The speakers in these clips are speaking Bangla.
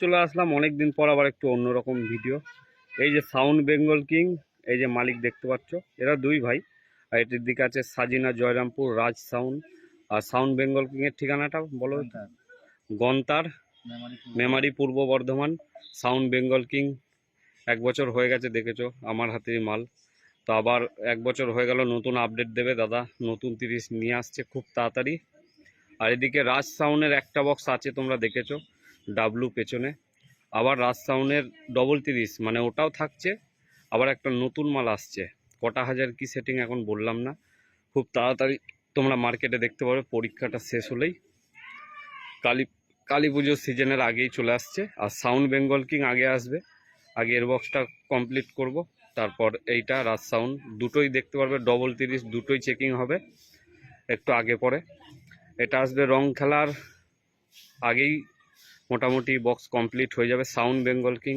চলে আসলাম অনেক দিন পর আবার একটু অন্যরকম ভিডিও এই যে সাউন্ড বেঙ্গল কিং এই যে মালিক দেখতে পাচ্ছ এরা দুই ভাই। আর এটির দিকে আছে সাজিনা জয়রামপুর রাজ সাউন্ড আর সাউন্ড বেঙ্গল কিং এর ঠিকানাটা বলো। গন্তার। মেমারি পূর্ব। বর্ধমান সাউন্ড বেঙ্গল কিং এক বছর হয়ে গেছে দেখেছ আমার হাতের মাল। তো আবার এক বছর হয়ে গেল নতুন আপডেট দেবে দাদা। নতুন তিরিশ নিয়ে আসছে খুব তাড়াতাড়ি। আর এদিকে রাজ সাউন্ডের একটা বক্স আছে তোমরা দেখেছ। ডাবলু পেছনে। আবার রাজ সাউন্ডের ডবল তিরিশ মানে ওটাও থাকছে। আবার একটা নতুন মাল আসছে। কটা হাজার কি সেটিং এখন বললাম না। খুব তাড়াতাড়ি তোমরা মার্কেটে দেখতে পাবে পরীক্ষাটা শেষ হলেই। কালী কালী পুজোর সিজনের আগেই চলে আসছে। আর সাউন্ড বেঙ্গল কিং আগে আসবে। আগে এর বক্সটা কমপ্লিট করব। তারপর এইটা, রাজ সাউন্ড, দুটোই দেখতে পারবে ডবল তিরিশ, দুটোই চেকিং হবে। একটু আগে পরে। এটা আসবে রং খেলার আগেই মোটামুটি বক্স কমপ্লিট হয়ে যাবে সাউন্ড বেঙ্গল কিং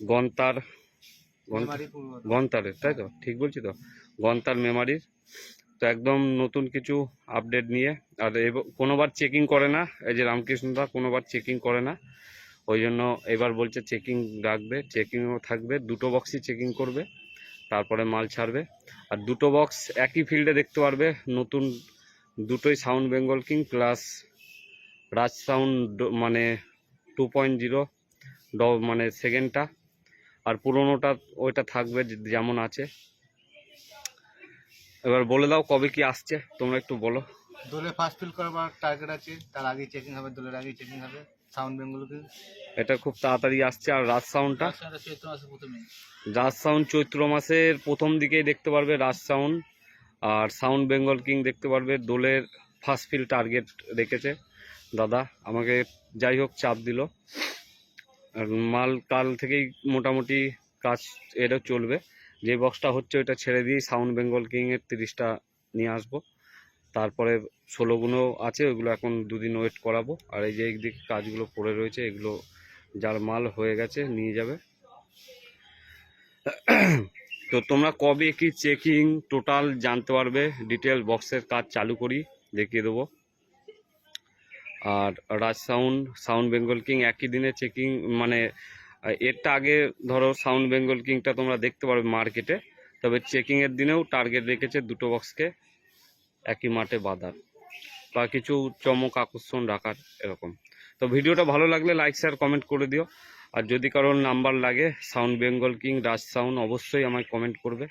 গন্তার গন্তার গন্তারের তাই তো? ঠিক বলছি তো? গন্তার মেমারির তো একদম নতুন কিছু আপডেট নিয়ে আর এব- কোনোবার চেকিং করে না এই যে রামকৃষ্ণদা কোনোবার চেকিং করে না। ওই জন্য এবার বলছে চেকিং রাখবে চেকিংও থাকবে দুটো বক্সই চেকিং করবে তারপরে মাল ছাড়বে। আর দুটো বক্স একই ফিল্ডে দেখতে পারবে নতুন দুটোই sound Bengal king plus Raj sound মানে টু পয়েন্ট জিরো ড মানে সেকেন্ডটা আর পুরোনোটা ওইটা থাকবে যেমন আছে। এবার বলে দাও কবে কি আসছে তোমরা একটু বলো। দোলে ফার্স্ট ফিল করবার টার্গেট আছে তার আগেই চেকিং হবে দোলের আগেই চেকিং হবে সাউন্ড বেঙ্গলকে এটা খুব তাড়াতাড়ি আসছে আর রাজ সাউন্ডটা। চৈত্র মাসে প্রথমে। রাজ সাউন্ড চৈত্র মাসের প্রথম দিকেই দেখতে পারবে রাজ সাউন্ড আর সাউন্ড বেঙ্গল কিং দেখতে পারবে দোলের ফার্স্ট ফিল টার্গেট রেখেছে। দাদা, আমাকে যাই হোক চাপ দিল। মাল কাল থেকেই মোটামুটি কাজ এটা চলবে। যে বক্সটা হচ্ছে ওইটা ছেড়ে দিয়ে সাউন্ড বেঙ্গল কিংয়ের তিরিশটা নিয়ে আসব। তারপরে ষোলোগুলো আছে, ওইগুলো এখন দুদিন ওয়েট করাবো। আর এই যে এইদিকে কাজগুলো পড়ে রয়েছে, এগুলো যার মাল হয়ে গেছে নিয়ে যাবে। তো তোমরা কবে কি চেকিং টোটাল জানতে পারবে ডিটেল বক্সের কাজ চালু করি, দেখিয়ে দেবো। আর Raj sound sound Bengal king একই দিনে চেকিং মানে এরটা আগে ধরো সাউন্ড বেঙ্গল কিংটা তোমরা দেখতে পারবে মার্কেটে, তবে চেকিংয়ের দিনেও টার্গেট রেখেছে দুটো বক্সকে একই মাঠে বাঁধার, বা কিছু চমক আকর্ষণ রাখার এরকম। তো ভিডিওটা ভালো লাগলে লাইক শেয়ার কমেন্ট করে দিও, আর যদি কারোর নাম্বার লাগে sound Bengal king, Raj sound, অবশ্যই আমায় কমেন্ট করবে,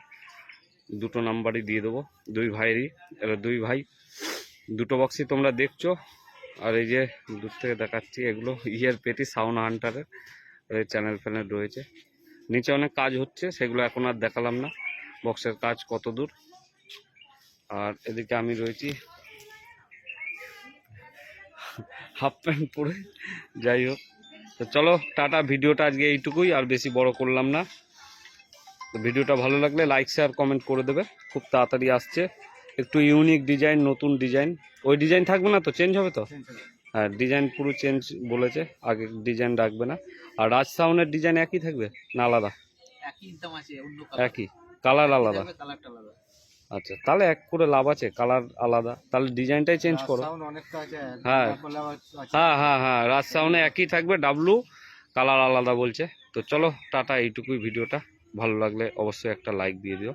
দুটো নাম্বারই দিয়ে দেবো, দুই ভাইয়েরই দুই ভাই, দুটো বক্সই তোমরা দেখছ আর এই যে দূর থেকে দেখাচ্ছি, এগুলো ইয়ের পেটি সাউন্ড হান্টারের এই চ্যানেল ফ্যানেল রয়েছে। নিচে অনেক কাজ হচ্ছে, সেগুলো এখন আর দেখালাম না। বক্সের কাজ কত দূর। আর এদিকে আমি রয়েছি। হাফ প্যান্ট পরে, যাই হোক। তো চলো, টাটা, ভিডিওটা আজকে এইটুকুই, আর বেশি বড় করলাম না। ভিডিওটা ভালো লাগলে লাইক শেয়ার কমেন্ট করে দেবে। খুব তাড়াতাড়ি আসছে। একটু ইউনিক ডিজাইন নতুন ডিজাইন ওই ডিজাইন থাকবে না তো? চেঞ্জ হবে তো? হ্যাঁ ডিজাইন পুরো চেঞ্জ বলেছে। আগে ডিজাইন রাখবে না। আর রাজ সাউন্ডের ডিজাইন একই থাকবে না আলাদা? একই কালার আলাদা। আচ্ছা তাহলে এক করে লাভ আছে কালার আলাদা। তাহলে ডিজাইনটাই চেঞ্জ করো। হ্যাঁ। হ্যাঁ হ্যাঁ হ্যাঁ রাজ সাউন্ডে একই থাকবে ডাবলু কালার আলাদা বলছে। তো চলো টাটা এইটুকুই ভিডিওটা। ভালো লাগলে অবশ্যই একটা লাইক দিয়ে দিও।